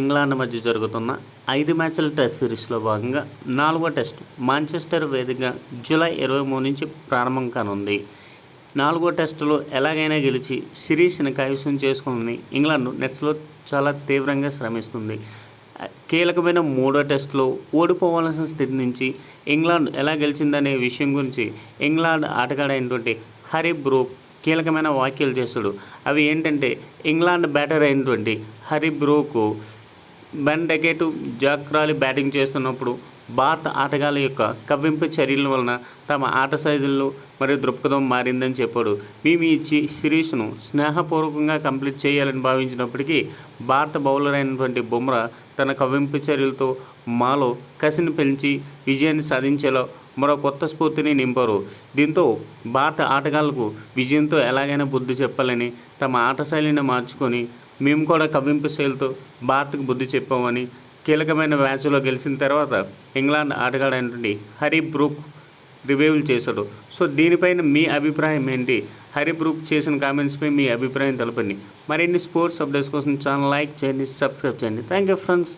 England మధ్య జరుగుతున్న ఐదు మ్యాచ్ల టెస్ట్ సిరీస్లో భాగంగా నాలుగో టెస్ట్ మాంచెస్టర్ వేదికగా జూలై ఇరవై మూడు నుంచి ప్రారంభం కానుంది. నాలుగో టెస్టులో ఎలాగైనా గెలిచి సిరీస్ని కైవసం చేసుకుని ఇంగ్లాండ్ నెట్స్లో చాలా తీవ్రంగా శ్రమిస్తుంది. కీలకమైన మూడో టెస్టులో ఓడిపోవాల్సిన స్థితి నుంచి ఇంగ్లాండ్ ఎలా గెలిచిందనే విషయం గురించి ఇంగ్లాండ్ ఆటగాడైనటువంటి హరి బ్రూక్ కీలకమైన వ్యాఖ్యలు చేస్తాడు అవి ఏంటంటే ఇంగ్లాండ్ బ్యాటర్ అయినటువంటి Harry Brook Ben Duckett Zak Crawley batting చేస్తున్నప్పుడు భారత ఆటగాళ్ళ యొక్క కవ్వింపు చర్యల వలన తమ ఆట శైలులు మరియు దృక్పథం మారిందని చెప్పాడు. మేము ఈ సిరీస్ను స్నేహపూర్వకంగా కంప్లీట్ చేయాలని భావించినప్పటికీ భారత బౌలర్ అయినటువంటి బుమ్రా తన కవ్వింపు చర్యలతో మాలో కసిని పెంచి విజయాన్ని సాధించేలా మరో కొత్త స్ఫూర్తిని నింపారు. దీంతో భారత ఆటగాళ్ళకు విజయంతో ఎలాగైనా బుద్ధి చెప్పాలని తమ ఆట శైలిని మార్చుకొని మేము కూడా కవ్వింపు శైలితో భారత్కు బుద్ధి చెప్పామని కీలకమైన మ్యాచ్లో గెలిచిన తర్వాత ఇంగ్లాండ్ ఆటగాడైనటువంటి హరి బ్రూక్ రివ్యూలు చేశాడు. సో దీనిపైన మీ అభిప్రాయం ఏంటి? హరి బ్రూక్ చేసిన కామెంట్స్పై మీ అభిప్రాయం తెలపండి. మరిన్ని స్పోర్ట్స్ అప్డేట్స్ కోసం ఛానల్ లైక్ చేయండి సబ్స్క్రైబ్ చేయండి. Thank you friends.